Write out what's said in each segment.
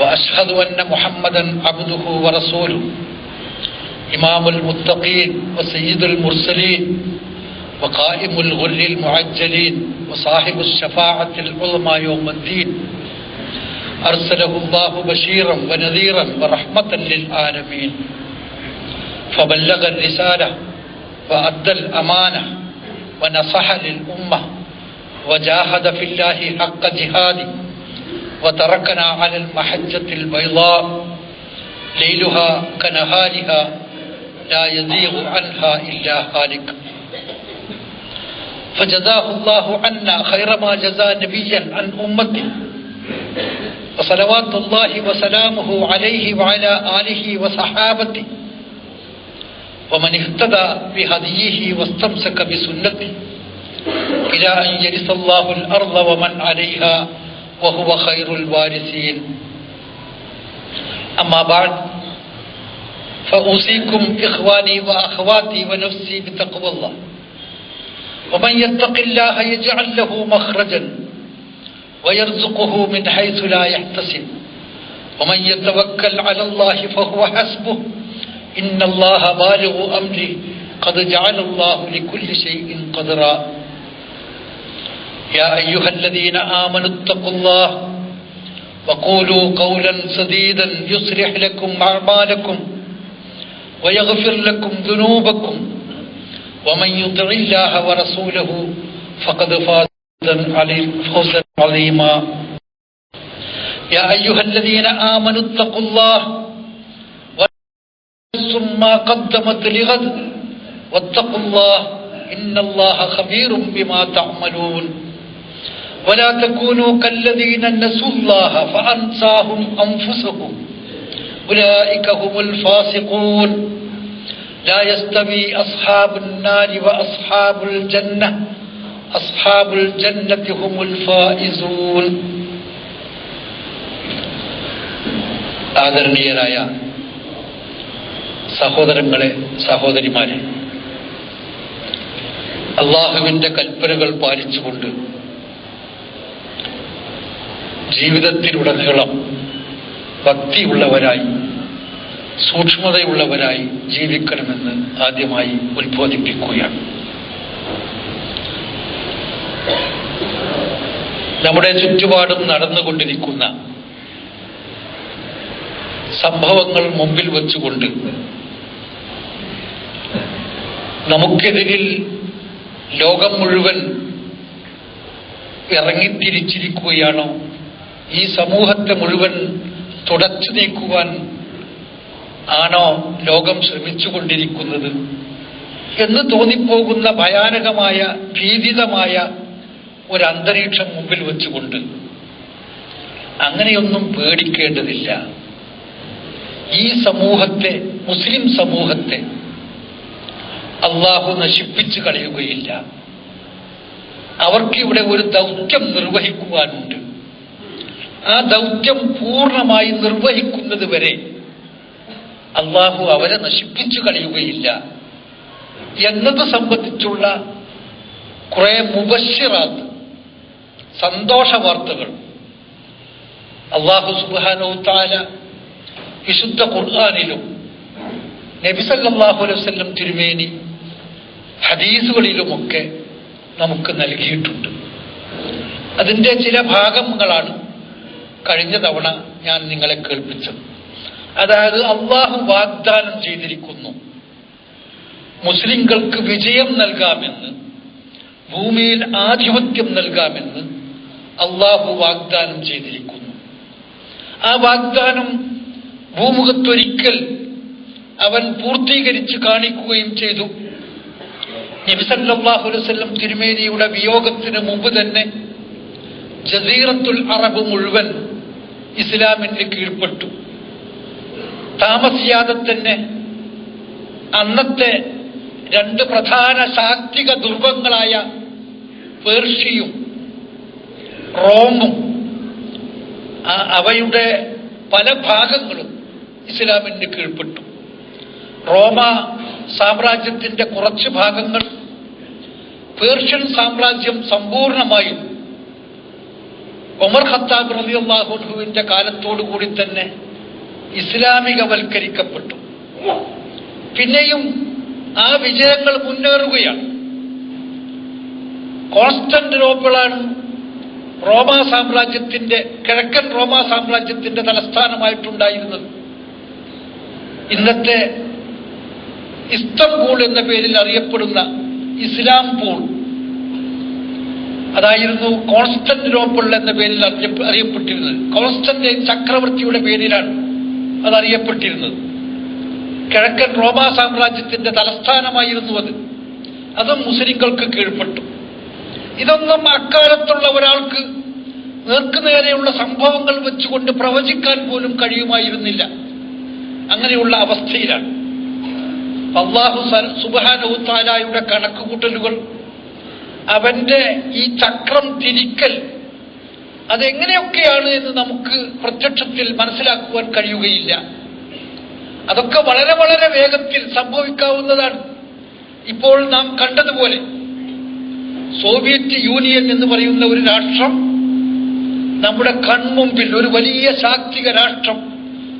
وأشهد أن محمدا عبده ورسوله. إمام المتقين وسيد المرسلين وقائم الغر المعجلين وصاحب الشفاعة العظمى يوم الدين. أرسله الله بشيرا ونذيرا ورحمة للعالمين. فبلغ الرسالة وأدى الأمانة ونصح للأمة وجاهد في الله حق جهاده. وتركنا على المحجة البيضاء ليلها كنهارها لا يزيغ عنها إلا هالك. فجزاه الله عنا خير ما جزى نبيا عن أمته. وصلوات الله وسلامه عليه وعلى آله وصحابته. ومن اهتدى بهديه واستمسك بسنته إلى أن يرث الله الأرض ومن عليها. وهو خير الوارثين. أما بعد فأوصيكم إخواني وأخواتي ونفسي بتقوى الله. ومن يتق الله يجعل له مخرجا ويرزقه من حيث لا يحتسب. ومن يتوكل على الله فهو حسبه. إن الله بالغ أمره. قد جعل الله لكل شيء قدرا. يا أيها الذين آمنوا اتقوا الله وقولوا قولا سديدا يصلح لكم أعمالكم ويغفر لكم ذنوبكم ومن يطع الله ورسوله فقد فاز فوزا عظيما. يا أيها الذين آمنوا اتقوا الله ما قدمت لغد واتقوا الله إن الله خبير بما تعملون. ولا تكونوا كالذين نسوا الله فأنساهم أنفسهم أولئك هم الفاسقون لا يستوي أصحاب النار وأصحاب الجنة أصحاب الجنة هم الفائزون ആദരണീയരായ സഹോദരങ്ങളെ സഹോദരിമാരെ അള്ളാഹുവിന്റെ കൽപ്പനകൾ പാലിച്ചുകൊണ്ട് ജീവിതത്തിലുടനീളം ഭക്തിയുള്ളവരായി സൂക്ഷ്മതയുള്ളവരായി ജീവിക്കണമെന്ന് ആദ്യമായി ഉത്ബോധിപ്പിക്കുകയാണ്. നമ്മുടെ ചുറ്റുപാടും നടന്നുകൊണ്ടിരിക്കുന്ന സംഭവങ്ങൾ മുമ്പിൽ വെച്ചുകൊണ്ട് നമുക്കെതിരിൽ ലോകം മുഴുവൻ ഇറങ്ങിത്തിരിച്ചിരിക്കുകയാണോ ഈ സമൂഹത്തെ മുഴുവൻ തുടച്ചു നീക്കുവാൻ ആണോ ലോകം ശ്രമിച്ചുകൊണ്ടിരിക്കുന്നത് എന്ന് തോന്നിപ്പോകുന്ന ഭയാനകമായ ഭീതിതമായ ഒരു അന്തരീക്ഷം മുമ്പിൽ വെച്ചുകൊണ്ട് അങ്ങനെയൊന്നും പേടിക്കേണ്ടതില്ല. ഈ സമൂഹത്തെ മുസ്ലിം സമൂഹത്തെ അള്ളാഹു നശിപ്പിച്ചു കളയുകയില്ല. അവർക്ക് ഇവിടെ ഒരു ദൗത്യം നിർവഹിക്കുവാനുണ്ട്. ആ ദൗത്യം പൂർണമായി നിർവഹിക്കുന്നത് വരെ അള്ളാഹു അവരെ നശിപ്പിച്ചു കളയുകയില്ല എന്നത് സംബന്ധിച്ചുള്ള കുറെ മുബഷിറാത്ത് സന്തോഷ വാർത്തകൾ അള്ളാഹു സുബാനോ താല വിശുദ്ധ ഖുർആാനിലും നബിസല്ലാഹു അലൈവല്ലം തിരുമേനി ഹദീസുകളിലുമൊക്കെ നമുക്ക് നൽകിയിട്ടുണ്ട്. അതിന്റെ ചില ഭാഗങ്ങളാണ് കഴിഞ്ഞ തവണ ഞാൻ നിങ്ങളെ കേൾപ്പിച്ചത് അതായത് അള്ളാഹു വാഗ്ദാനം ചെയ്തിരിക്കുന്നു. മുസ്ലിങ്ങൾക്ക് വിജയം നൽകാമെന്ന് ഭൂമിയിൽ ആധിപത്യം നൽകാമെന്ന് അള്ളാഹു വാഗ്ദാനം ചെയ്തിരിക്കുന്നു. ആ വാഗ്ദാനം ഭൂമുഖത്തൊരിക്കൽ അവൻ പൂർത്തീകരിച്ച് കാണിക്കുകയും ചെയ്തു. നബിസല്ലാഹുലം തിരുമേനിയുടെ വിയോഗത്തിന് മുമ്പ് തന്നെ ജസീറത്തുൽ അറബ് മുഴുവൻ ഇസ്ലാമിന് കീഴ്പ്പെട്ടു. താമസിയാതെ തന്നെ അന്നത്തെ രണ്ട് പ്രധാന ശാക്തിക ദുർഗങ്ങളായ പേർഷ്യയും റോമും അവയുടെ പല ഭാഗങ്ങളും ഇസ്ലാമിന് കീഴ്പ്പെട്ടു. റോമ സാമ്രാജ്യത്തിന്റെ കുറച്ച് ഭാഗങ്ങൾ പേർഷ്യൻ സാമ്രാജ്യം സമ്പൂർണമായും ഉമർ ഖത്താബ് റളിയല്ലാഹുവിന്റെ കാലത്തോടുകൂടി തന്നെ ഇസ്ലാമികവൽക്കരിക്കപ്പെട്ടു. പിന്നെയും ആ വിജയങ്ങൾ മുന്നേറുകയാണ്. കോൺസ്റ്റന്റിനോപ്പിളാണ് റോമ സാമ്രാജ്യത്തിന്റെ കിഴക്കൻ റോമ സാമ്രാജ്യത്തിന്റെ തലസ്ഥാനമായിട്ടുണ്ടായിരുന്നത്. ഇന്നത്തെ ഇസ്തംബൂൾ എന്ന പേരിൽ അറിയപ്പെടുന്ന ഇസ്ലാംപൂൾ അതായിരുന്നു കോൺസ്റ്റന്റിനോപ്പിൾ എന്ന പേരിൽ അറിയപ്പെട്ടിരുന്നത്. കോൺസ്റ്റന്റൈൻ ചക്രവർത്തിയുടെ പേരിലാണ് അത് അറിയപ്പെട്ടിരുന്നത് കിഴക്കൻ റോമ സാമ്രാജ്യത്തിന്റെ തലസ്ഥാനമായിരുന്നു അത്. അതും മുസ്ലിങ്ങൾക്ക് കീഴ്പ്പെട്ടു. ഇതൊന്നും അക്കാലത്തുള്ള ഒരാൾക്ക് നേർക്കുനേരെയുള്ള സംഭവങ്ങൾ വെച്ചുകൊണ്ട് പ്രവചിക്കാൻ പോലും കഴിയുമായിരുന്നില്ല. അങ്ങനെയുള്ള അവസ്ഥയിലാണ്. അള്ളാഹു സുബാനഹുത്താലായുടെ കണക്കുകൂട്ടലുകൾ അവന്റെ ഈ ചക്രം തിരിക്കൽ അതെങ്ങനെയൊക്കെയാണ് എന്ന് നമുക്ക് പ്രത്യക്ഷത്തിൽ മനസ്സിലാക്കുവാൻ കഴിയുകയില്ല. അതൊക്കെ വളരെ വളരെ വേഗത്തിൽ സംഭവിക്കാവുന്നതാണ്. ഇപ്പോൾ നാം കണ്ടതുപോലെ സോവിയറ്റ് യൂണിയൻ എന്ന് പറയുന്ന ഒരു രാഷ്ട്രം നമ്മുടെ കൺമുമ്പിൽ ഒരു വലിയ ശാക്തിക രാഷ്ട്രം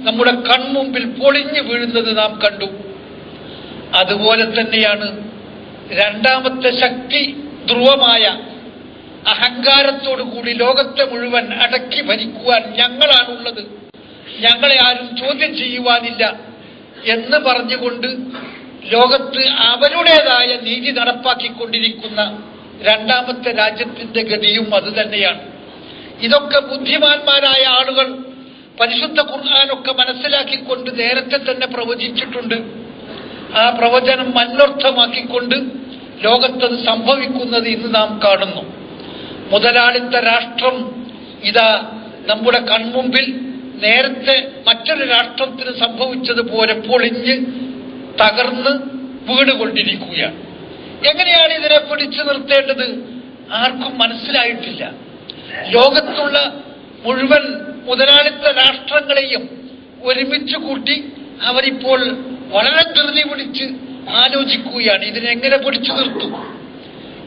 നമ്മുടെ കൺമുമ്പിൽ പൊളിഞ്ഞു വീഴുന്നത് നാം കണ്ടു. അതുപോലെ തന്നെയാണ് രണ്ടാമത്തെ ശക്തി ധ്രുവമായ അഹങ്കാരത്തോടുകൂടി ലോകത്തെ മുഴുവൻ അടക്കി ഭരിക്കുവാൻ ഞങ്ങളാണുള്ളത്. ഞങ്ങളെ ആരും ചോദ്യം ചെയ്യുവാനില്ല എന്ന് പറഞ്ഞുകൊണ്ട് ലോകത്ത് അവരുടേതായ നീതി നടപ്പാക്കിക്കൊണ്ടിരിക്കുന്ന രണ്ടാമത്തെ രാജ്യത്തിന്റെ ഗതിയും അത് തന്നെയാണ്. ഇതൊക്കെ ബുദ്ധിമാന്മാരായ ആളുകൾ പരിശുദ്ധ ഖുർആാനൊക്കെ മനസ്സിലാക്കിക്കൊണ്ട് നേരത്തെ തന്നെ പ്രവചിച്ചിട്ടുണ്ട്. ആ പ്രവചനം അന്വർത്ഥമാക്കിക്കൊണ്ട് ലോകത്തത് സംഭവിക്കുന്നത് ഇന്ന് നാം കാണുന്നു. മുതലാളിത്ത രാഷ്ട്രം ഇതാ നമ്മുടെ കൺമുമ്പിൽ നേരത്തെ മറ്റൊരു രാഷ്ട്രത്തിന് സംഭവിച്ചതുപോലെ പൊളിഞ്ഞ് തകർന്ന് വീടുകൊണ്ടിരിക്കുകയാണ് എങ്ങനെയാണ് ഇതിനെ പിടിച്ചു നിർത്തേണ്ടത്? ആർക്കും മനസ്സിലായിട്ടില്ല. ലോകത്തുള്ള മുഴുവൻ മുതലാളിത്ത രാഷ്ട്രങ്ങളെയും ഒരുമിച്ച് കൂട്ടി അവരിപ്പോൾ വളരെ ധൃതി പിടിച്ച് ആലോചിക്കുകയാണ്. ഇതിനെങ്ങനെ പിടിച്ചു നിർത്തും?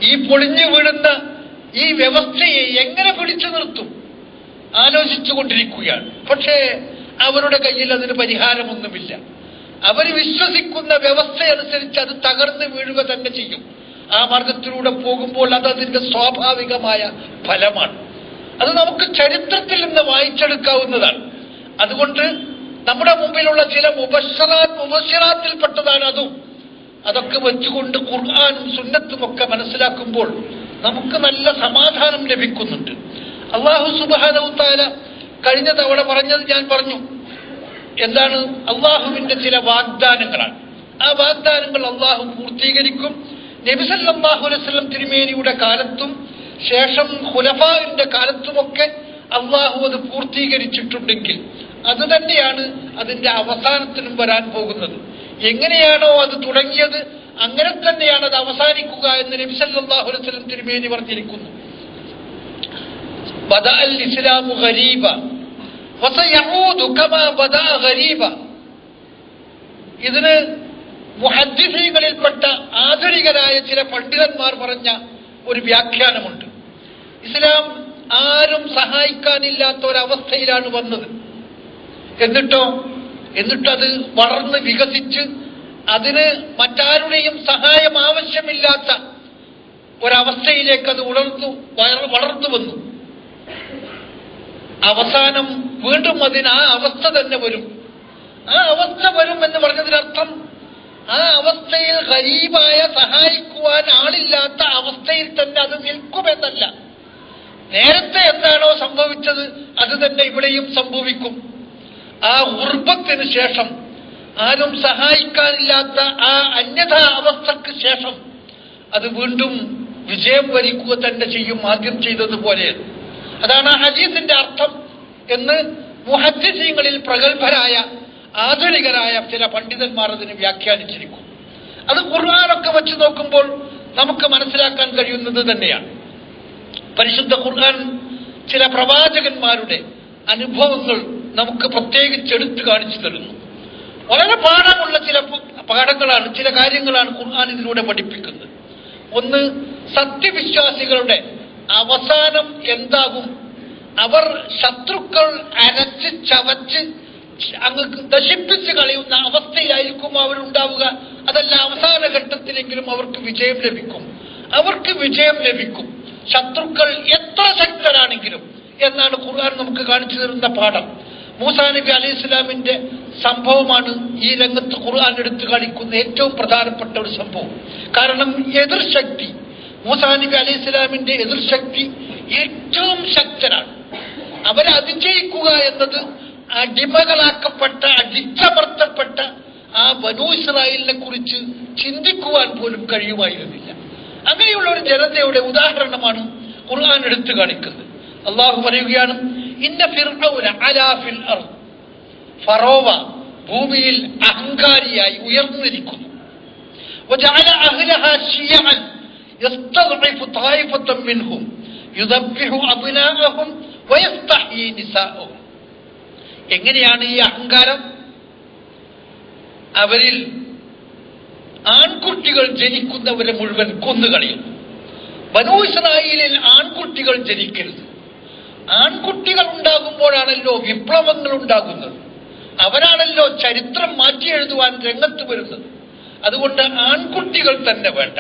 ഈ പൊളിഞ്ഞു വീഴുന്ന ഈ വ്യവസ്ഥയെ എങ്ങനെ പിടിച്ചു നിർത്തും? ആലോചിച്ചു കൊണ്ടിരിക്കുകയാണ്. പക്ഷേ അവരുടെ കയ്യിൽ അതിന് പരിഹാരമൊന്നുമില്ല. അവർ വിശ്വസിക്കുന്ന വ്യവസ്ഥയനുസരിച്ച് അത് തകർന്നു വീഴുക തന്നെ ചെയ്യും. ആ മാർഗത്തിലൂടെ പോകുമ്പോൾ അത് അതിന്റെ സ്വാഭാവികമായ ഫലമാണ്. അത് നമുക്ക് ചരിത്രത്തിൽ നിന്ന് വായിച്ചെടുക്കാവുന്നതാണ്. അതുകൊണ്ട് നമ്മുടെ മുമ്പിലുള്ള ചില മുബഷറാത്ത് മുബഷിറാത്തിൽപ്പെട്ടതാണ് അതും. അതൊക്കെ വെച്ചുകൊണ്ട് ഖുർആാനും സുന്നത്തും ഒക്കെ മനസ്സിലാക്കുമ്പോൾ നമുക്ക് നല്ല സമാധാനം ലഭിക്കുന്നുണ്ട്. അള്ളാഹു സുബാനവുത്താല കഴിഞ്ഞ തവണ പറഞ്ഞത് ഞാൻ പറഞ്ഞു. എന്താണ്? അള്ളാഹുവിന്റെ ചില വാഗ്ദാനങ്ങളാണ്. ആ വാഗ്ദാനങ്ങൾ അള്ളാഹു പൂർത്തീകരിക്കും. നബിസല്ലാഹു അലൈവല്ലം തിരുമേനിയുടെ കാലത്തും ശേഷം ഹുലഫാവിന്റെ കാലത്തുമൊക്കെ അള്ളാഹു അത് പൂർത്തീകരിച്ചിട്ടുണ്ടെങ്കിൽ അത് തന്നെയാണ് അതിന്റെ അവസാനത്തിനും വരാൻ പോകുന്നത്. എങ്ങനെയാണോ അത് തുടങ്ങിയത് അങ്ങനെ തന്നെയാണ് അത് അവസാനിക്കുക എന്ന് നബിസല്ലാഹു അലൈവല്ലം തിരുമേനി പറഞ്ഞിരിക്കുന്നു. ബദാ ഗരീബ ഇതിന് മുഹദ്ദിസീകളിൽപ്പെട്ട ആധുനികരായ ചില പണ്ഡിതന്മാർ പറഞ്ഞ ഒരു വ്യാഖ്യാനമുണ്ട്. ഇസ്ലാം ആരും സഹായിക്കാനില്ലാത്ത ഒരവസ്ഥയിലാണ് വന്നത്. എന്നിട്ടോ എന്നിട്ടത് വളർന്ന് വികസിച്ച് അതിന് മറ്റാരുടെയും സഹായം ആവശ്യമില്ലാത്ത ഒരവസ്ഥയിലേക്ക് അത് ഉണർന്നു വളർന്നു വന്നു. അവസാനം വീണ്ടും അതിന് ആ അവസ്ഥ തന്നെ വരും. ആ അവസ്ഥ വരും എന്ന് പറഞ്ഞതിനർത്ഥം ആ അവസ്ഥയിൽ ഗരീബായ സഹായിക്കുവാൻ ആളില്ലാത്ത അവസ്ഥയിൽ തന്നെ അത് നിൽക്കുമെന്നല്ല. നേരത്തെ എന്താണോ സംഭവിച്ചത് അത് തന്നെ ഇവിടെയും സംഭവിക്കും. ആ ഉർബത്തിന് ശേഷം ആരും സഹായിക്കാനില്ലാത്ത ആ അന്യഥാ അവസ്ഥക്ക് ശേഷം അത് വീണ്ടും വിജയം വരിക്കുക തന്നെ ചെയ്യും ആദ്യം ചെയ്തതുപോലെ. അതാണ് ആ ഹദീസിന്റെ അർത്ഥം എന്ന് മുഹദ്ദിസീങ്ങളിൽ പ്രഗത്ഭരായ ആധുനികരായ ചില പണ്ഡിതന്മാർ അതിന് വ്യാഖ്യാനിച്ചിരിക്കും അത് ഖുർആാനൊക്കെ വെച്ച് നോക്കുമ്പോൾ നമുക്ക് മനസ്സിലാക്കാൻ കഴിയുന്നത് തന്നെയാണ്. പരിശുദ്ധ ഖുർആൻ ചില പ്രവാചകന്മാരുടെ അനുഭവങ്ങൾ നമുക്ക് പ്രത്യേകിച്ച് എടുത്തു കാണിച്ചു തരുന്നു. വളരെ പാഠമുള്ള ചില പാഠങ്ങളാണ് ചില കാര്യങ്ങളാണ് ഖുർആൻ ഇതിലൂടെ പഠിപ്പിക്കുന്നത്. ഒന്ന് സത്യവിശ്വാസികളുടെ അവസാനം എന്താകും? അവർ ശത്രുക്കൾ അരച്ച് ചവച്ച് അങ്ങ് നശിപ്പിച്ച് കളയുന്ന അവസ്ഥയിലായിരിക്കും അവരുണ്ടാവുക. അതല്ല അവസാന ഘട്ടത്തിലെങ്കിലും അവർക്ക് വിജയം ലഭിക്കും. അവർക്ക് വിജയം ലഭിക്കും. ശത്രുക്കൾ എത്ര ശക്തരാണെങ്കിലും എന്നാണ് ഖുർആൻ നമുക്ക് കാണിച്ചു തരുന്ന പാഠം. മൂസാ നബി അലൈഹി ഇസ്ലാമിന്റെ സംഭവമാണ് ഈ രംഗത്ത് ഖുർആൻ എടുത്തു കാണിക്കുന്ന ഏറ്റവും പ്രധാനപ്പെട്ട ഒരു സംഭവം. കാരണം എതിർശക്തി മൂസാ നബി അലൈഹി ഇസ്ലാമിന്റെ എതിർശക്തി ഏറ്റവും ശക്തരാണ് അവരെ അതിജയിക്കുക എന്നത് അടിമകളാക്കപ്പെട്ട അടിച്ചമർത്തപ്പെട്ട ആ ബനു ഇസ്രായേലിനെ കുറിച്ച് ചിന്തിക്കുവാൻ പോലും കഴിയുമായിരുന്നില്ല. അങ്ങനെയുള്ള ഒരു ജനതയുടെ ഉദാഹരണമാണ് ഖുർആൻ എടുത്തു കാണിക്കുന്നത്. അള്ളാഹു പറയുകയാണ് ഇന്ന ഫറോവ ഭൂമിയിൽ അഹങ്കാരിയായി ഉയർന്നിരിക്കുന്നു. എങ്ങനെയാണ് ഈ അഹങ്കാരം? അവരിൽ ആൺകുട്ടികൾ ജനിക്കുന്നവരെ മുഴുവൻ കൊന്നുകളയും. ബനൂസ്രായിലിൽ ആൺകുട്ടികൾ ജനിക്കരുത്. ആൺകുട്ടികൾ ഉണ്ടാകുമ്പോഴാണല്ലോ വിപ്ലവങ്ങൾ ഉണ്ടാകുന്നത് അവരാണല്ലോ ചരിത്രം മാറ്റി എഴുതുവാൻ രംഗത്ത് വരുന്നത്. അതുകൊണ്ട് ആൺകുട്ടികൾ തന്നെ വേണ്ട.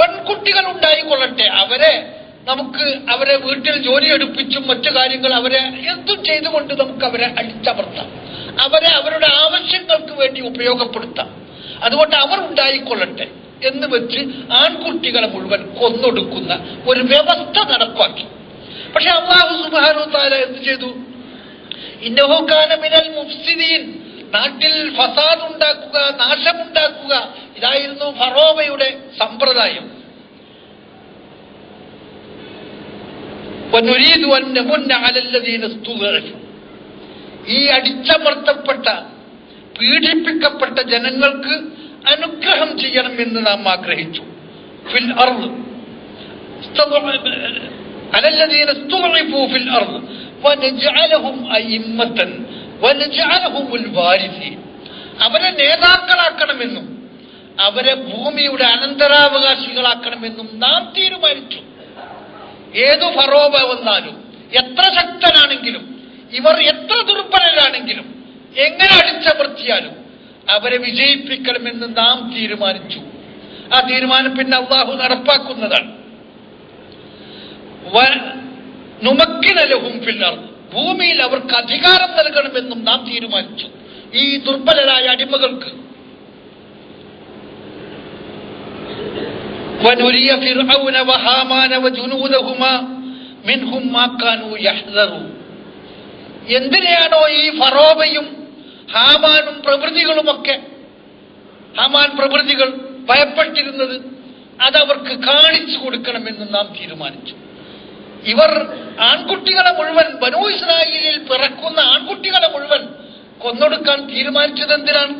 പെൺകുട്ടികൾ ഉണ്ടായിക്കൊള്ളട്ടെ അവരെ നമുക്ക് അവരെ വീട്ടിൽ ജോലി എടുപ്പിച്ചും മറ്റു കാര്യങ്ങൾ അവരെ എന്തും ചെയ്തുകൊണ്ട് നമുക്ക് അവരെ അടിച്ചമർത്താം. അവരെ അവരുടെ ആവശ്യങ്ങൾക്ക് വേണ്ടി ഉപയോഗപ്പെടുത്താം. അതുകൊണ്ട് അവർ ഉണ്ടായിക്കൊള്ളട്ടെ എന്ന് വെച്ച് ആൺകുട്ടികളെ മുഴുവൻ കൊന്നൊടുക്കുന്ന ഒരു വ്യവസ്ഥ നടപ്പാക്കി. പക്ഷെ അള്ളാഹു സുബാനു താല എന്ത് ചെയ്തു? ഇന്നഹുക്കാന മിനൽ മുഫ്സിദീൻ. നാട്ടിൽ ഫസാദ് ഉണ്ടാക്കുക നാശമുണ്ടാക്കുക. ഇതായിരുന്നു ഫറോബയുടെ സമ്പ്രദായം. ഈ അടിച്ചമർത്തപ്പെട്ട പീഡിപ്പിക്കപ്പെട്ട ജനങ്ങൾക്ക് അനുഗ്രഹം ചെയ്യണം എന്ന് നാം ആഗ്രഹിച്ചു. ഫിൽ على الذين استضعفوا في الأرض ونجعلهم أئمة ونجعلهم الوارثين അവരെ നേതാക്കളാക്കണമെന്നും അവരെ ഭൂമിയുടെ അനന്തരാവകാശികളാക്കണമെന്നും നാം തീരുമാനിച്ചു ഏതു ഫറോബ വന്നാലും എത്ര ശക്തനാണെങ്കിലും ഇവർ എത്ര ദുർബലരാണെങ്കിലും എങ്ങനെ അടിച്ചമർത്തിയാലും അവരെ വിജയിപ്പിക്കണമെന്ന് നാം തീരുമാനിച്ചു ആ തീരുമാനം പിന്നെ അള്ളാഹു നടപ്പാക്കുന്നതാണ് വ- നുമക്കിനലഹും ഫില്ലർ ഭൂമിയിൽ അവർക്ക് അധികാരം നൽകണമെന്നും നാം തീരുമാനിച്ചു ഈ ദുർബലരായ അടിമകൾക്ക് ونري فرعون وهامان وجنودهما منهم ما كانوا يحذرون എന്തിനെയാണോ ഈ ഫറോബയും ഹാമാനും പ്രവൃത്തികളുമൊക്കെ ഹാമാൻ പ്രവൃത്തികൾ ഭയപ്പെട്ടിരുന്നത് അതവർക്ക് കാണിച്ചു കൊടുക്കണമെന്ന് നാം തീരുമാനിച്ചു ഇവർ ആൺകുട്ടികളെ മുഴുവൻ ബനു ഇസ്രായേലിൽ പിറക്കുന്ന ആൺകുട്ടികളെ മുഴുവൻ കൊന്നൊടുക്കാൻ തീരുമാനിച്ചത് എന്തിനാണ്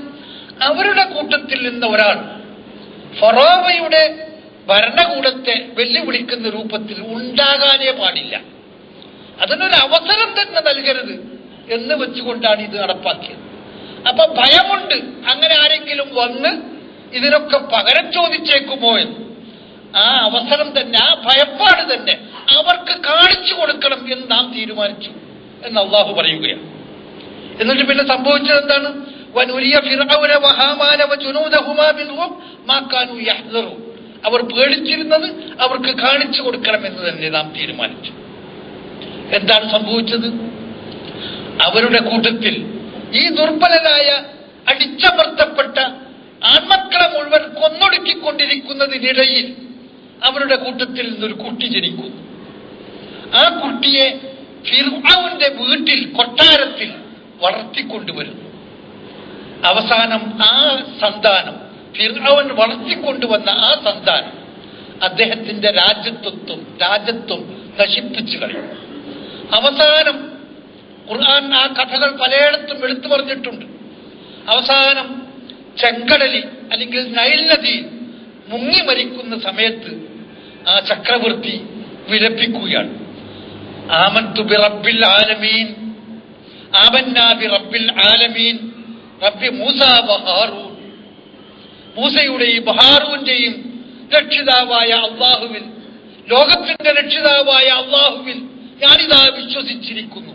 അവരുടെ കൂട്ടത്തിൽ നിന്ന് ഒരാൾ ഫറോവയുടെ ഭരണകൂടത്തെ വെല്ലുവിളിക്കുന്ന രൂപത്തിൽ ഉണ്ടാകാനേ പാടില്ല. അതിനൊരു അവസരം തന്നെ നൽകരുത് എന്ന് വെച്ചുകൊണ്ടാണ് ഇത് നടപ്പാക്കിയത്. അപ്പൊ ഭയമുണ്ട് അങ്ങനെ ആരെങ്കിലും വന്ന് ഇതിനൊക്കെ പകരം ചോദിച്ചേക്കുമോ എന്ന്. ആ അവസരം തന്നെ ആ ഭയപ്പാട് തന്നെ അവർക്ക് കാണിച്ചു കൊടുക്കണം എന്ന് നാം തീരുമാനിച്ചു എന്ന് അള്ളാഹു പറയുകയാണ്. എന്നിട്ട് പിന്നെ സംഭവിച്ചത് എന്താണ്? അവർ പേടിച്ചിരുന്നത് അവർക്ക് കാണിച്ചു കൊടുക്കണം എന്ന് തന്നെ നാം തീരുമാനിച്ചു. എന്താണ് സംഭവിച്ചത്? അവരുടെ കൂട്ടത്തിൽ ഈ ദുർബലരായ അടിച്ചമർത്തപ്പെട്ട ആൺമക്കളെ മുഴുവൻ കൊന്നൊടുക്കിക്കൊണ്ടിരിക്കുന്നതിനിടയിൽ അവരുടെ കൂട്ടത്തിൽ നിന്നൊരു കുട്ടി ജനിക്കുന്നു. ആ കുട്ടിയെ ഫിർഔന്റെ വീട്ടിൽ കൊട്ടാരത്തിൽ വളർത്തിക്കൊണ്ടുവരുന്നു. അവസാനം ആ സന്താനം ഫിർഔൻ വളർത്തിക്കൊണ്ടുവന്ന ആ സന്താനം അദ്ദേഹത്തിന്റെ രാജ്യത്വത്വം രാജ്യത്വം നശിപ്പിച്ചു കളയും അവസാനം ഖുർആൻ ആ കഥകൾ പലയിടത്തും എടുത്തു പറഞ്ഞിട്ടുണ്ട്. അവസാനം ചെങ്കടലി അല്ലെങ്കിൽ നൈൽ നദിയിൽ മുങ്ങി മരിക്കുന്ന സമയത്ത് ആ ചക്രവർത്തി വിലപിക്കുകയാണ്. ആമന്തു ബി റബ്ബിൽ ആലമീൻ. ആമന്നാ ബി റബ്ബിൽ ആലമീൻ. റബ്ബി മൂസ ബഹാറൂൻ മൂസയുടെയും ഹാറൂന്റെയും രക്ഷിതാവായ അള്ളാഹുവിൽ ലോകത്തിന്റെ രക്ഷിതാവായ അള്ളാഹുവിൽ ഞാനിതാ വിശ്വസിച്ചിരിക്കുന്നു.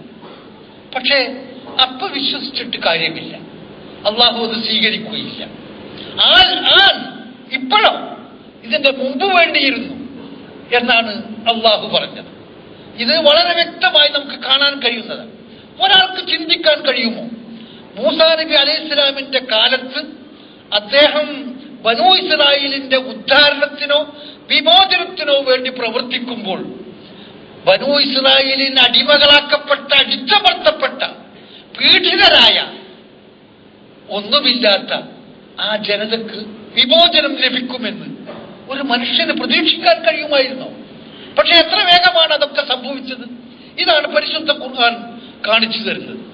പക്ഷേ അപ്പ വിശ്വസിച്ചിട്ട് കാര്യമില്ല. അള്ളാഹു അത് സ്വീകരിക്കുകയില്ല. ആൻ ആൻ ഇപ്പോഴോ ഇതിന്റെ മുമ്പ് വേണ്ടിയിരുന്നു എന്നാണ് അള്ളാഹു പറഞ്ഞത്. ഇത് വളരെ വ്യക്തമായി നമുക്ക് കാണാൻ കഴിയുന്നത്. ഒരാൾക്ക് ചിന്തിക്കാൻ കഴിയുമോ? മൂസാ നബി അലൈഹി ഇസ്ലാമിന്റെ കാലത്ത് അദ്ദേഹം ബനു ഇസ്രായേലിന്റെ ഉദ്ധാരണത്തിനോ വിമോചനത്തിനോ വേണ്ടി പ്രവർത്തിക്കുമ്പോൾ ബനു ഇസ്രായേലിന് അടിമകളാക്കപ്പെട്ട അടിച്ചമർത്തപ്പെട്ട പീഡിതരായ ഒന്നുമില്ലാത്ത ആ ജനതക്ക് വിമോചനം ലഭിക്കുമെന്ന് ഒരു മനുഷ്യന് പ്രതീക്ഷിക്കാൻ കഴിയുമായിരുന്നോ? പക്ഷെ എത്ര വേഗമാണ് അതൊക്കെ സംഭവിച്ചത്? ഇതാണ് പരിശുദ്ധ ഖുർആൻ കാണിച്ചു തരുന്നത്.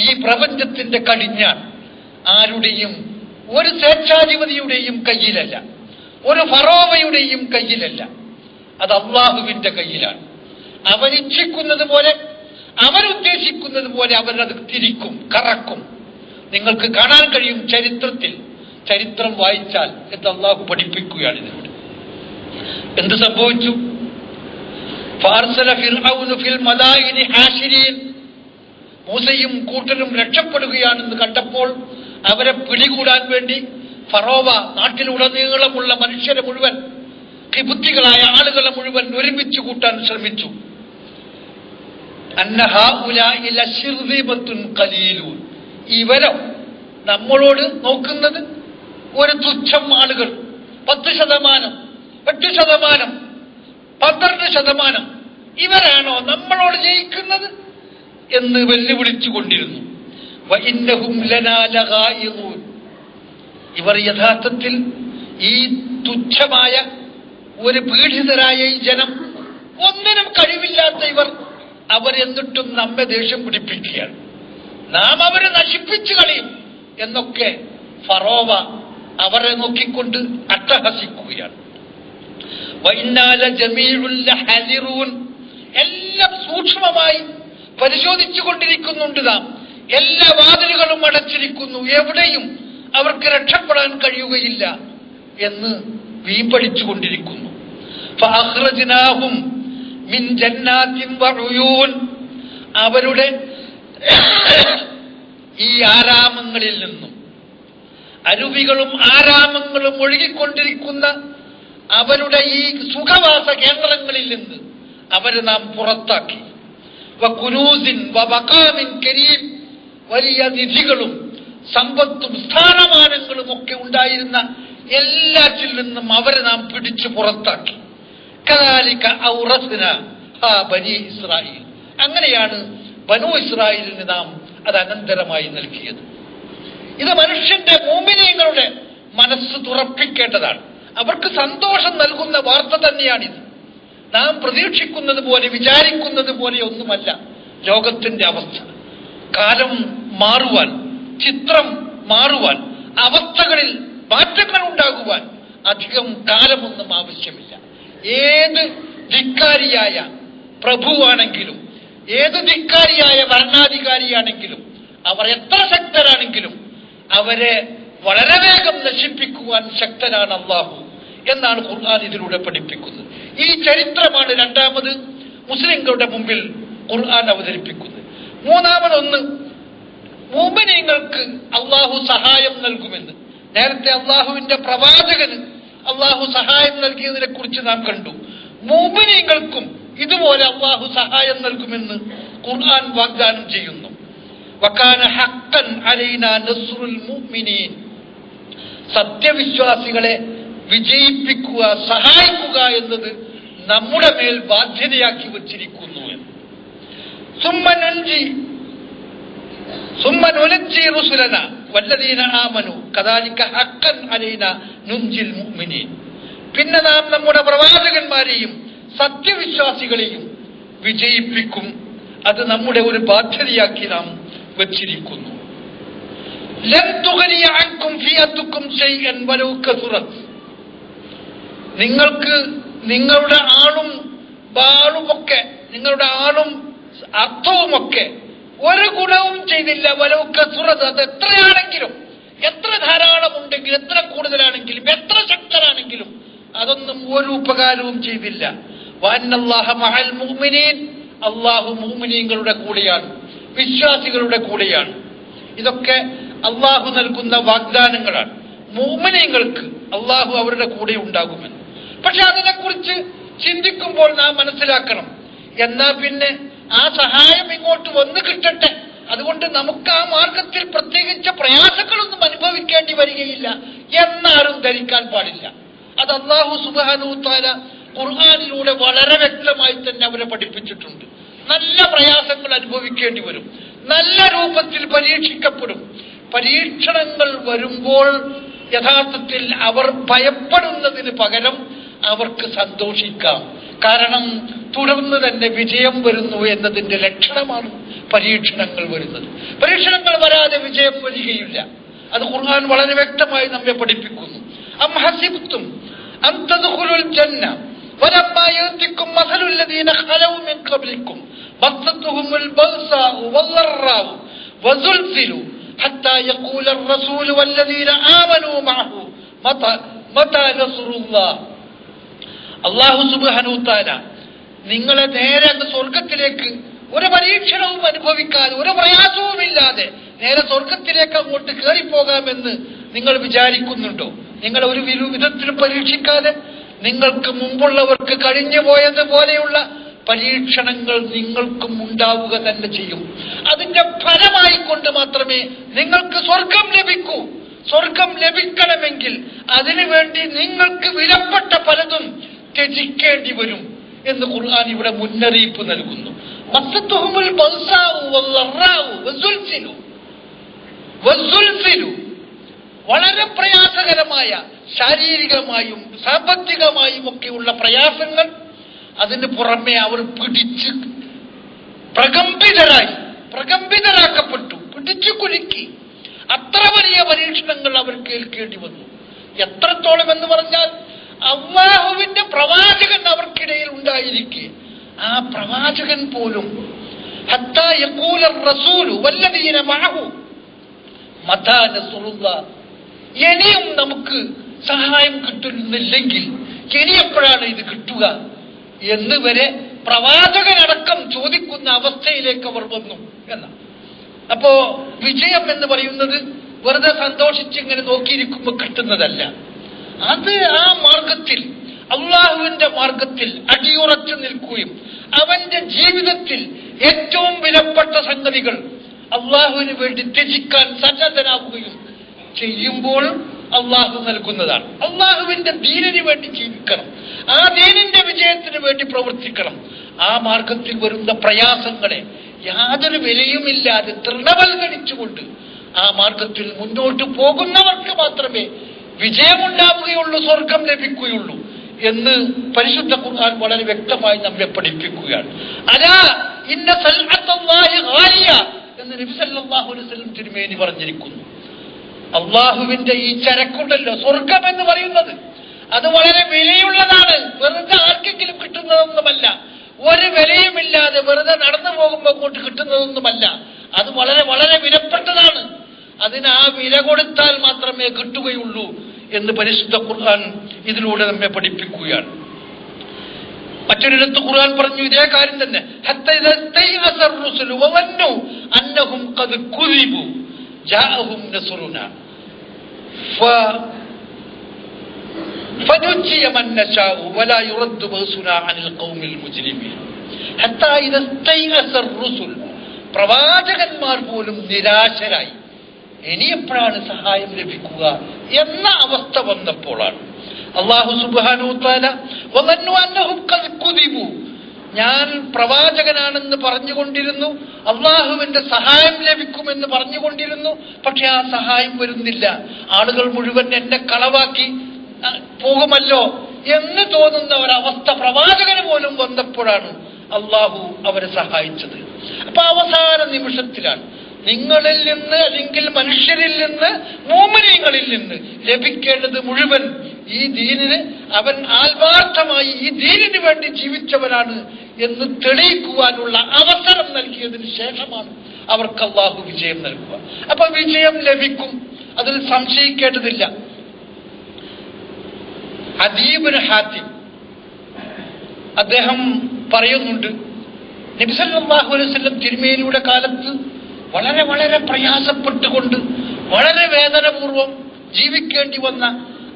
ഈ പ്രപഞ്ചത്തിന്റെ കടിഞ്ഞാൻ ആരുടെയും ഒരു സ്വേച്ഛാധിപതിയുടെയും കയ്യിലല്ല ഒരു ഫറോവയുടെയും കയ്യിലല്ല. അത് അള്ളാഹുവിന്റെ കയ്യിലാണ്. അവൻ ഇച്ഛിക്കുന്നത് പോലെ അവരുദ്ദേശിക്കുന്നത് പോലെ അവരത് തിരിക്കും കറക്കും. നിങ്ങൾക്ക് കാണാൻ കഴിയും ചരിത്രത്തിൽ. ചരിത്രം വായിച്ചാൽ എന്ന് അള്ളാഹു പഠിപ്പിക്കുകയാണ് ഇതിലൂടെ. എന്ത് സംഭവിച്ചു ഫാർസല ഫിർഔനു ഫിൽ മദായിനി ഹാശിരീൻ മൂസയും കൂട്ടരും രക്ഷപ്പെടുകയാണെന്ന് കണ്ടപ്പോൾ അവരെ പിടികൂടാൻ വേണ്ടി ഫറോവ നാട്ടിലുടനീളമുള്ള മനുഷ്യരെ മുഴുവൻ കിബുദ്ധികളായ ആളുകളെ മുഴുവൻ ഒരുമിച്ച് കൂട്ടാൻ ശ്രമിച്ചു. ഇവരോ നമ്മളോട് നോക്കുന്നത് ഒരു തുച്ഛം ആളുകൾ പത്ത് ശതമാനം എട്ട് ശതമാനം പന്ത്രണ്ട് ശതമാനം ഇവരാണോ നമ്മളോട് ജയിക്കുന്നത് എന്ന് വെല്ലുവിളിച്ചു കൊണ്ടിരുന്നു വഇന്നഹും ലനാ ഇവർ യഥാർത്ഥത്തിൽ ഈ തുച്ഛമായ ഒരു പീഡിതരായ ഈ ജനം ഒന്നിനും കഴിവില്ലാത്ത ഇവർ അവരെന്നിട്ടും നമ്മെ ദേഷ്യം പിടിപ്പിക്കുകയാണ്. നാം അവരെ നശിപ്പിച്ചു കളയും എന്നൊക്കെ ഫറോവ അവരെ നോക്കിക്കൊണ്ട് അട്ടഹസിക്കുകയാണ്. എല്ലാം സൂക്ഷ്മമായി പരിശോധിച്ചു കൊണ്ടിരിക്കുന്നുണ്ട് നാം. എല്ലാ വാതിലുകളും അടച്ചിരിക്കുന്നു. എവിടെയും അവർക്ക് രക്ഷപ്പെടാൻ കഴിയുകയില്ല എന്ന് വീമ്പടിച്ചു കൊണ്ടിരിക്കുന്നു അവരുടെ ഈ ആരാമങ്ങളിൽ നിന്നും അരുവികളും ആരാമങ്ങളും ഒഴുകിക്കൊണ്ടിരിക്കുന്ന അവരുടെ ഈ സുഖവാസ കേന്ദ്രങ്ങളിൽ നിന്ന് അവരെ നാം പുറത്താക്കി. വകുനൂസിൻ വബഖാമിൻ കരീം വലിയ നിധികളും സമ്പത്തും സ്ഥാനമാനങ്ങളും ഒക്കെ ഉണ്ടായിരുന്ന എല്ലാറ്റിൽ നിന്നും അവരെ നാം പിടിച്ചു പുറത്താക്കി. കദാലിക ഔറസ്ന ആ ബനി ഇസ്രായേൽ. അങ്ങനെയാണ് ബനു ഇസ്രായേലിന് നാം അത് അനന്തരമായി നൽകിയത്. ഇത് മനുഷ്യന്റെ മോമിനിയങ്ങളുടെ മനസ്സ് തുറപ്പിക്കേണ്ടതാണ്. അവർക്ക് സന്തോഷം നൽകുന്ന വാർത്ത തന്നെയാണിത്. നാം പ്രതീക്ഷിക്കുന്നത് പോലെ വിചാരിക്കുന്നത് പോലെ ഒന്നുമല്ല ലോകത്തിന്റെ അവസ്ഥ. കാലം മാറുവാൻ ചിത്രം മാറുവാൻ അവസ്ഥകളിൽ മാറ്റങ്ങൾ ഉണ്ടാകുവാൻ അധികം കാലമൊന്നും ആവശ്യമില്ല. ഏത് ധിക്കാരിയായ പ്രഭുവാണെങ്കിലും ഏത് ധിക്കാരിയായ ഭരണാധികാരിയാണെങ്കിലും അവർ എത്ര ശക്തരാണെങ്കിലും അവരെ വളരെ വേഗം നശിപ്പിക്കുവാൻ ശക്തനാണ് അള്ളാഹു എന്നാണ് ഖുർആൻ ഇതിലൂടെ പഠിപ്പിക്കുന്നത്. ഈ ചരിത്രമാണ് രണ്ടാമത് മുസ്ലിങ്ങളുടെ മുമ്പിൽ ഖുർആൻ അവതരിപ്പിക്കുന്നത്. മൂന്നാമതൊന്ന് മൂമിനീങ്ങൾക്ക് അള്ളാഹു സഹായം നൽകുമെന്ന്. നേരത്തെ അള്ളാഹുവിന്റെ പ്രവാചകന് അള്ളാഹു സഹായം നൽകിയതിനെ കുറിച്ച് നാം കണ്ടു. മൂമിനീങ്ങൾക്കും ഇതുപോലെ അള്ളാഹു സഹായം നൽകുമെന്ന് ഖുർആൻ വാഗ്ദാനം ചെയ്യുന്നു. വക്കാന ഹക്കൻ അലൈന നസ്റുൽ മുഅ്മിനീൻ. സത്യവിശ്വാസികളെ വിജയിപ്പിക്കുക സഹായിക്കുക എന്നത് നമ്മുടെ മേൽ ബാധ്യതയാക്കി വച്ചിരിക്കുന്നു എന്ന്. സുമ്മനഞ്ചി സുമ്മനൊലഞ്ചി റുസുലന വല്ലദീന ആമനു കദാലിക ഹക്കൻ അലീന നുഞ്ചിൽ മുഅ്മിനീൻ. പിന്നെ നാം നമ്മുടെ പ്രവാചകന്മാരെയും സത്യവിശ്വാസികളെയും വിജയിപ്പിക്കും. അത് നമ്മുടെ ഒരു ബാധ്യതയാക്കി നാം വച്ചിരിക്കുന്നു. നിങ്ങൾക്ക് നിങ്ങളുടെ ആളും ബാളുമൊക്കെ നിങ്ങളുടെ ആളും അർത്ഥവുമൊക്കെ ഒരു ഗുണവും ചെയ്തില്ല വലവ് കസുറത് അത് എത്രയാണെങ്കിലും എത്ര ധാരാളം ഉണ്ടെങ്കിലും എത്ര കൂടുതലാണെങ്കിലും എത്ര ശക്തരാണെങ്കിലും അതൊന്നും ഒരു ഉപകാരവും ചെയ്തില്ല. അള്ളാഹു മുഅ്മിനീങ്ങളുടെ കൂടെയാണ് വിശ്വാസികളുടെ കൂടെയാണ്. ഇതൊക്കെ അള്ളാഹു നൽകുന്ന വാഗ്ദാനങ്ങളാണ്. മുഅ്മിനീങ്ങൾക്ക് അള്ളാഹു അവരുടെ കൂടെ ഉണ്ടാകുമെന്ന്. പക്ഷെ അതിനെക്കുറിച്ച് ചിന്തിക്കുമ്പോൾ നാം മനസ്സിലാക്കണം എന്നാ പിന്നെ ആ സഹായം ഇങ്ങോട്ട് വന്നു കിട്ടട്ടെ. അതുകൊണ്ട് നമുക്ക് ആ മാർഗത്തിൽ പ്രത്യേകിച്ച പ്രയാസങ്ങളൊന്നും അനുഭവിക്കേണ്ടി വരികയില്ല. എന്നാരും ധരിക്കാൻ പാടില്ല. അത് അള്ളാഹു സുബാനുത്താര ഖുർആാനിലൂടെ വളരെ വ്യക്തമായി തന്നെ അവരെ പഠിപ്പിച്ചിട്ടുണ്ട്. നല്ല പ്രയാസങ്ങൾ അനുഭവിക്കേണ്ടി വരും. നല്ല രൂപത്തിൽ പരീക്ഷിക്കപ്പെടും. പരീക്ഷണങ്ങൾ വരുമ്പോൾ യഥാർത്ഥത്തിൽ അവർ ഭയപ്പെടുന്നതിന് പകരം അവർക്ക് സന്തോഷിക്കാം കാരണം തുടർന്ന് തന്നെ വിജയം വരുന്നു എന്നതിന്റെ ലക്ഷണമാണ് പരീക്ഷണങ്ങൾ വരുന്നത് പരീക്ഷണങ്ങൾ വരാതെ വിജയം വരികയില്ല അത് ഖുർആൻ വളരെ വ്യക്തമായി നമ്മെ പഠിപ്പിക്കുന്നു അം ഹസിബ്തും അൻ തദ്ഖുലുൽ ജന്ന ولما يأتكم مثل الذين خلوا من قبلكم مستهم البأساء والضراء وزلزلوا حتى يقول الرسول والذين آمنوا معه متى متى نصر الله അള്ളാഹു സുബാനുത്താല നിങ്ങളെ നേരെ അങ്ങ് സ്വർഗത്തിലേക്ക് ഒരു പരീക്ഷണവും അനുഭവിക്കാതെ ഒരു പ്രയാസവും ഇല്ലാതെ നേരെ സ്വർഗത്തിലേക്ക് അങ്ങോട്ട് കയറിപ്പോകാമെന്ന് നിങ്ങൾ വിചാരിക്കുന്നുണ്ടോ നിങ്ങളെ ഒരു വിരു വിധത്തിലും പരീക്ഷിക്കാതെ നിങ്ങൾക്ക് മുമ്പുള്ളവർക്ക് കഴിഞ്ഞു പോയതുപോലെയുള്ള പരീക്ഷണങ്ങൾ നിങ്ങൾക്കും ഉണ്ടാവുക തന്നെ ചെയ്യും. അതിന്റെ ഫലമായി കൊണ്ട് മാത്രമേ നിങ്ങൾക്ക് സ്വർഗം ലഭിക്കൂ. സ്വർഗം ലഭിക്കണമെങ്കിൽ അതിനുവേണ്ടി നിങ്ങൾക്ക് വിലപ്പെട്ട പലതും ത്യജിക്കേണ്ടി വരും എന്ന് ഖുർആൻ ഇവിടെ മുന്നറിയിപ്പ് നൽകുന്നു. വളരെ പ്രയാസകരമായ ശാരീരികമായും സാമ്പത്തികമായും ഒക്കെയുള്ള പ്രയാസങ്ങൾ അതിന് പുറമെ അവർ പിടിച്ച് പ്രകമ്പിതരായി പ്രകമ്പിതരാക്കപ്പെട്ടു പിടിച്ചു കുലുക്കി. അത്ര വലിയ പരീക്ഷണങ്ങൾ അവർ കേൾക്കേണ്ടി വന്നു. എത്രത്തോളം എന്ന് പറഞ്ഞാൽ അള്ളാഹുവിന്റെ പ്രവാചകൻ അവർക്കിടയിൽ ഉണ്ടായിരിക്കെ. ആ പ്രവാചകൻ പോലും ഇനിയും നമുക്ക് സഹായം കിട്ടുന്നില്ലെങ്കിൽ ഇനി എപ്പോഴാണ് ഇത് കിട്ടുക? എന്ന് വരെ പ്രവാചകനടക്കം ചോദിക്കുന്ന അവസ്ഥയിലേക്ക് അവർ വന്നു എന്ന. അപ്പോ വിജയം എന്ന് പറയുന്നത് വെറുതെ സന്തോഷിച്ച് ഇങ്ങനെ നോക്കിയിരിക്കുമ്പോൾ കിട്ടുന്നതല്ല. അത് ആ മാർഗത്തിൽ അള്ളാഹുവിന്റെ മാർഗത്തിൽ അടിയുറച്ചു നിൽക്കുകയും അവന്റെ ജീവിതത്തിൽ ഏറ്റവും വിലപ്പെട്ട സംഗതികൾ അള്ളാഹുവിന് വേണ്ടി ത്യജിക്കാൻ സന്നദ്ധനാവുകയും ചെയ്യുമ്പോൾ അള്ളാഹു നൽകുന്നതാണ്. അള്ളാഹുവിന്റെ ദീനിന് വേണ്ടി ജീവിക്കണം. ആ ദീനിന്റെ വിജയത്തിന് വേണ്ടി പ്രവർത്തിക്കണം. ആ മാർഗത്തിൽ വരുന്ന പ്രയാസങ്ങളെ യാതൊരു വിലയുമില്ലാതെ തൃണവൽഗണിച്ചുകൊണ്ട് ആ മാർഗത്തിൽ മുന്നോട്ട് പോകുന്നവർക്ക് മാത്രമേ വിജയമുണ്ടാവുകയുള്ളൂ സ്വർഗം ലഭിക്കുകയുള്ളൂ എന്ന് പരിശുദ്ധ ഖുർആൻ വളരെ വ്യക്തമായി നമ്മെ പഠിപ്പിക്കുകയാണ്. അതാ ഇന്ന എന്ന് നബി അലൈഹി വസല്ലം തിരുമേനി പറഞ്ഞിരിക്കുന്നു. അള്ളാഹുവിന്റെ ഈ ചരക്കുണ്ടല്ലോ സ്വർഗം എന്ന് പറയുന്നത്. അത് വളരെ വിലയുള്ളതാണ്. വെറുതെ ആർക്കെങ്കിലും കിട്ടുന്നതൊന്നുമല്ല. ഒരു വിലയുമില്ലാതെ വെറുതെ നടന്നു പോകുമ്പോൾ അങ്ങോട്ട് കിട്ടുന്നതൊന്നുമല്ല. അത് വളരെ വളരെ വിലപ്പെട്ടതാണ്. അതിന് ആ വില കൊടുത്താൽ മാത്രമേ കിട്ടുകയുള്ളൂ എന്ന് പരിശുദ്ധ ഖുർആൻ ഇതിലൂടെ നമ്മെ പഠിപ്പിക്കുകയാണ്. മറ്റൊരിടത്ത് ഖുർആൻ പറഞ്ഞു ഇതേ കാര്യം തന്നെ. ഹത്ത ف فنجي من نشاء ولا يرد بأسنا عن القوم المجرمين حتى إذا استيأس الرسل പ്രവാചകന്മാർ പോലും നിരാശരായി ഇനി എപ്പോഴാണ് സഹായം ലഭിക്കുക എന്ന അവസ്ഥ വന്നപ്പോഴാണ് അള്ളാഹു സുബാനുത്താല കുതിബു ഞാൻ പ്രവാചകനാണെന്ന് പറഞ്ഞുകൊണ്ടിരുന്നു. അള്ളാഹുവിന്റെ സഹായം ലഭിക്കുമെന്ന് പറഞ്ഞുകൊണ്ടിരുന്നു. പക്ഷെ ആ സഹായം വരുന്നില്ല. ആളുകൾ മുഴുവൻ എന്നെ കളവാക്കി പോകുമല്ലോ എന്ന് തോന്നുന്ന ഒരവസ്ഥ പ്രവാചകന് പോലും വന്നപ്പോഴാണ് അള്ളാഹു അവരെ സഹായിച്ചത്. അപ്പൊ അവസാന നിമിഷത്തിലാണ്. നിങ്ങളിൽ നിന്ന് അല്ലെങ്കിൽ മനുഷ്യരിൽ നിന്ന് മോമിനിയങ്ങളിൽ നിന്ന് ലഭിക്കേണ്ടത് മുഴുവൻ ഈ ദീനിന്. അവൻ ആത്മാർത്ഥമായി ഈ ദീനിന് വേണ്ടി ജീവിച്ചവനാണ് എന്ന് തെളിയിക്കുവാനുള്ള അവസരം നൽകിയതിന് ശേഷമാണ് അവർക്ക് അള്ളാഹു വിജയം നൽകുക. അപ്പൊ വിജയം ലഭിക്കും. അതിൽ സംശയിക്കേണ്ടതില്ല. അദീബിന് ഹാത്തിം അദ്ദേഹം പറയുന്നുണ്ട് നബിസല്ലാഹു തിരുമേനിയുടെ കാലത്ത് വളരെ വളരെ പ്രയാസപ്പെട്ടുകൊണ്ട് വളരെ വേദനപൂർവം ജീവിക്കേണ്ടി വന്ന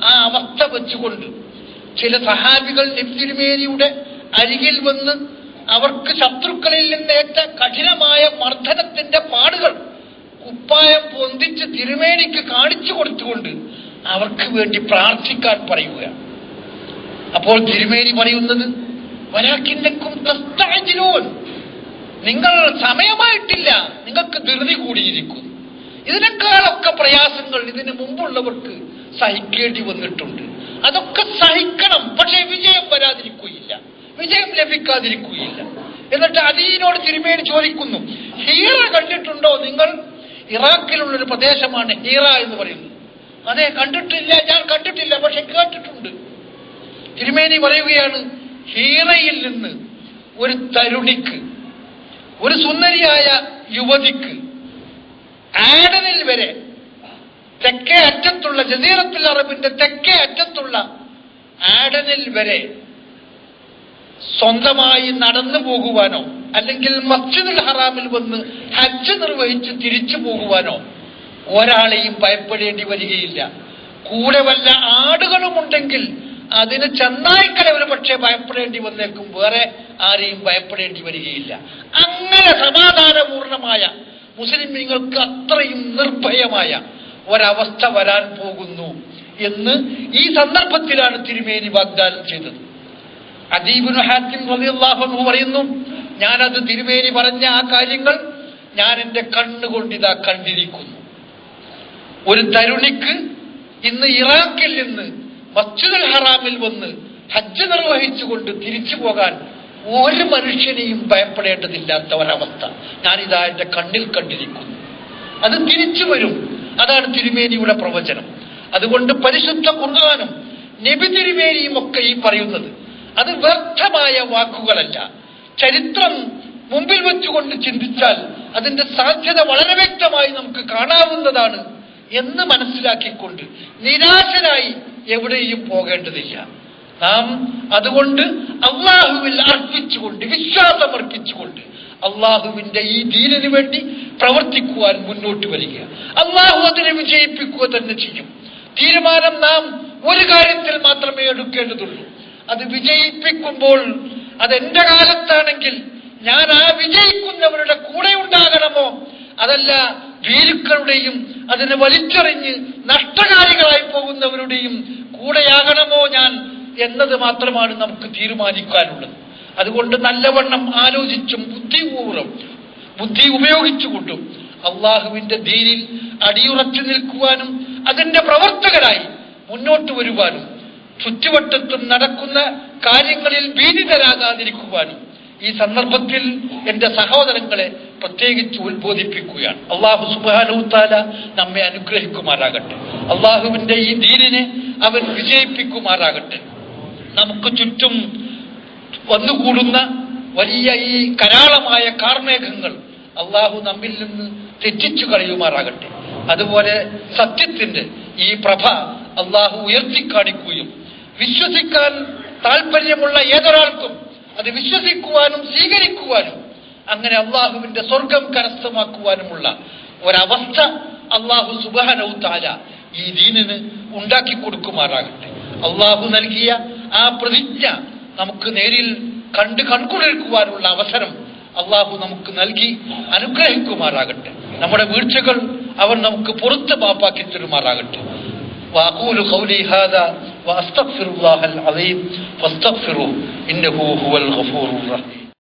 ആ അവസ്ഥ വെച്ചുകൊണ്ട് ചില സഹാബികൾ നബി തിരുമേനിയുടെ അരികിൽ വന്ന് അവർക്ക് ശത്രുക്കളിൽ നിന്നേറ്റ കഠിനമായ മർദ്ദനത്തിന്റെ പാടുകൾ കുപ്പായം പൊന്തിച്ച് തിരുമേനിക്ക് കാണിച്ചു കൊടുത്തുകൊണ്ട് അവർക്ക് വേണ്ടി പ്രാർത്ഥിക്കാൻ പറയുകയാണ്. അപ്പോൾ തിരുമേനി പറയുന്നത് തസ്തഅജിലൂൻ. നിങ്ങൾ സമയമായിട്ടില്ല നിങ്ങൾക്ക് ധൃതി കൂടിയിരിക്കുന്നു. ഇതിനേക്കാളൊക്കെ പ്രയാസങ്ങൾ ഇതിനു മുമ്പുള്ളവർക്ക് സഹിക്കേണ്ടി വന്നിട്ടുണ്ട്. അതൊക്കെ സഹിക്കണം പക്ഷെ വിജയം വരാതിരിക്കുകയില്ല. വിജയം ലഭിക്കാതിരിക്കുകയില്ല. എന്നിട്ട് അലീനോട് തിരുമേനി ചോദിക്കുന്നു ഹീറ കണ്ടിട്ടുണ്ടോ നിങ്ങൾ? ഇറാഖിലുള്ളൊരു പ്രദേശമാണ് ഹീറ എന്ന് പറയുന്നത്. അതെ കണ്ടിട്ടില്ല ഞാൻ കണ്ടിട്ടില്ല പക്ഷെ കേട്ടിട്ടുണ്ട്. തിരുമേനി പറയുകയാണ് ഹീറയിൽ നിന്ന് ഒരു തരുണിക്ക് ഒരു സുന്ദരിയായ യുവതിക്ക് ആഡനിൽ വരെ തെക്കേ അറ്റത്തുള്ള ജസീറത്തുൽ അറബിന്റെ തെക്കേ അറ്റത്തുള്ള ആഡനിൽ വരെ സ്വന്തമായി നടന്നു പോകുവാനോ അല്ലെങ്കിൽ മസ്ജിദുൽ ഹറാമിൽ വന്ന് ഹജ്ജ് നിർവഹിച്ച് തിരിച്ചു പോകുവാനോ ഒരാളെയും ഭയപ്പെടേണ്ടി വരികയില്ല. കൂടെ വല്ല ആടുകളുമുണ്ടെങ്കിൽ അതിന് ചെന്നായിക്കല ഒരു പക്ഷേ ഭയപ്പെടേണ്ടി വന്നേക്കും വേറെ ആരെയും ഭയപ്പെടേണ്ടി വരികയില്ല. അങ്ങനെ സമാധാനപൂർണമായ മുസ്ലിമീങ്ങൾക്ക് അത്രയും നിർഭയമായ ഒരവസ്ഥ വരാൻ പോകുന്നു എന്ന് ഈ സന്ദർഭത്തിലാണ് തിരുമേനി വാഗ്ദാനം ചെയ്തത്. അദീബുൻ ഹാക്കിം റളിയല്ലാഹു അൻഹു പറയുന്നു ഞാനത് തിരുമേനി പറഞ്ഞ ആ കാര്യങ്ങൾ ഞാൻ എന്റെ കണ്ണുകൊണ്ട് ഇതാ കണ്ടിരിക്കുന്നു. ഒരു തരുണിക്ക് ഇന്ന് ഇറാഖിൽ നിന്ന് മസ്ജിദുൽ ഹറാമിൽ വന്ന് ഹജ്ജ് നിർവഹിച്ചുകൊണ്ട് തിരിച്ചു പോകാൻ ഒരു മനുഷ്യനെയും ഭയപ്പെടേണ്ടതില്ലാത്ത ഒരവസ്ഥ ഞാനിതാ എന്റെ കണ്ണിൽ കണ്ടിരിക്കുന്നു. അത് തിരിച്ചു വരും. അതാണ് തിരുമേനിയുടെ പ്രവചനം. അതുകൊണ്ട് പരിശുദ്ധ കുർബാനും നബി തിരുമേനിയും ഒക്കെ ഈ പറയുന്നത്. അത് വ്യർത്ഥമായ വാക്കുകളല്ല. ചരിത്രം മുമ്പിൽ വെച്ചുകൊണ്ട് ചിന്തിച്ചാൽ അതിന്റെ സാധ്യത വളരെ വ്യക്തമായി നമുക്ക് കാണാവുന്നതാണ് എന്ന് മനസ്സിലാക്കിക്കൊണ്ട് നിരാശനായി എവിടെയും പോകേണ്ടതില്ല. നാം അതുകൊണ്ട് അള്ളാഹുവിൽ അർപ്പിച്ചുകൊണ്ട് വിശ്വാസം അർപ്പിച്ചുകൊണ്ട് അള്ളാഹുവിന്റെ ഈ ദീനിനു വേണ്ടി പ്രവർത്തിക്കുവാൻ മുന്നോട്ട് വരിക. അള്ളാഹു അതിനെ വിജയിപ്പിക്കുക തന്നെ ചെയ്യും. തീരുമാനം നാം ഒരു കാര്യത്തിൽ മാത്രമേ എടുക്കേണ്ടതുള്ളൂ. അത് വിജയിപ്പിക്കുമ്പോൾ അത് എന്റെ കാലത്താണെങ്കിൽ ഞാൻ ആ വിജയിക്കുന്നവരുടെ കൂടെ ഉണ്ടാകണമോ? അതല്ല ഭീരുക്കളുടെയും അതിനെ വലിച്ചെറിഞ്ഞ് നഷ്ടകാരികളായി പോകുന്നവരുടെയും കൂടെയാകണമോ ഞാൻ എന്നത് മാത്രമാണ് നമുക്ക് തീരുമാനിക്കാനുള്ളത്. അതുകൊണ്ട് നല്ലവണ്ണം ആലോചിച്ചും ബുദ്ധിപൂർവം ബുദ്ധി ഉപയോഗിച്ചുകൊണ്ടും അള്ളാഹുവിന്റെ ദീനിൽ അടിയുറച്ചു നിൽക്കുവാനും അതിന്റെ പ്രവർത്തകരായി മുന്നോട്ട് വരുവാനും ചുറ്റുവട്ടത്തും നടക്കുന്ന കാര്യങ്ങളിൽ ഭീതിതരാകാതിരിക്കുവാനും ഈ സന്ദർഭത്തിൽ എന്റെ സഹോദരങ്ങളെ പ്രത്യേകിച്ച് ഉത്ബോധിപ്പിക്കുകയാണ്. അള്ളാഹു സുബാനൂത്താല നമ്മെ അനുഗ്രഹിക്കുമാറാകട്ടെ. അള്ളാഹുവിന്റെ ഈ ദീനിനെ അവൻ വിജയിപ്പിക്കുമാറാകട്ടെ. നമുക്ക് ചുറ്റും വന്നുകൂടുന്ന വലിയ ഈ കരാളമായ കാർമേഘങ്ങൾ അള്ളാഹു നമ്മിൽ നിന്ന് തെറ്റിച്ചു കളയുമാറാകട്ടെ. അതുപോലെ സത്യത്തിന്റെ ഈ പ്രഭ അള്ളാഹു ഉയർത്തിക്കാണിക്കുകയും വിശ്വസിക്കാൻ താല്പര്യമുള്ള ഏതൊരാൾക്കും അത് വിശ്വസിക്കുവാനും സ്വീകരിക്കുവാനും അങ്ങനെ അള്ളാഹുവിന്റെ സ്വർഗം കരസ്ഥമാക്കുവാനുമുള്ള ഒരവസ്ഥ അള്ളാഹു സുബാനൌത്താല ഈ ദീനിന് ഉണ്ടാക്കി കൊടുക്കുമാറാകട്ടെ. അള്ളാഹു നൽകിയ ആ പ്രതിജ്ഞ നമുക്ക് നേരിൽ കണ്ട് കൺകുളിർക്കുവാനുള്ള അവസരം അള്ളാഹു നമുക്ക് നൽകി അനുഗ്രഹിക്കുമാറാകട്ടെ. നമ്മുടെ വീഴ്ചകൾ അവൻ നമുക്ക് പുറത്ത് പാപ്പാക്കി തരുമാറാകട്ടെ. وأقول قولي هذا وأستغفر الله العظيم فاستغفروه إنه هو الغفور الرحيم.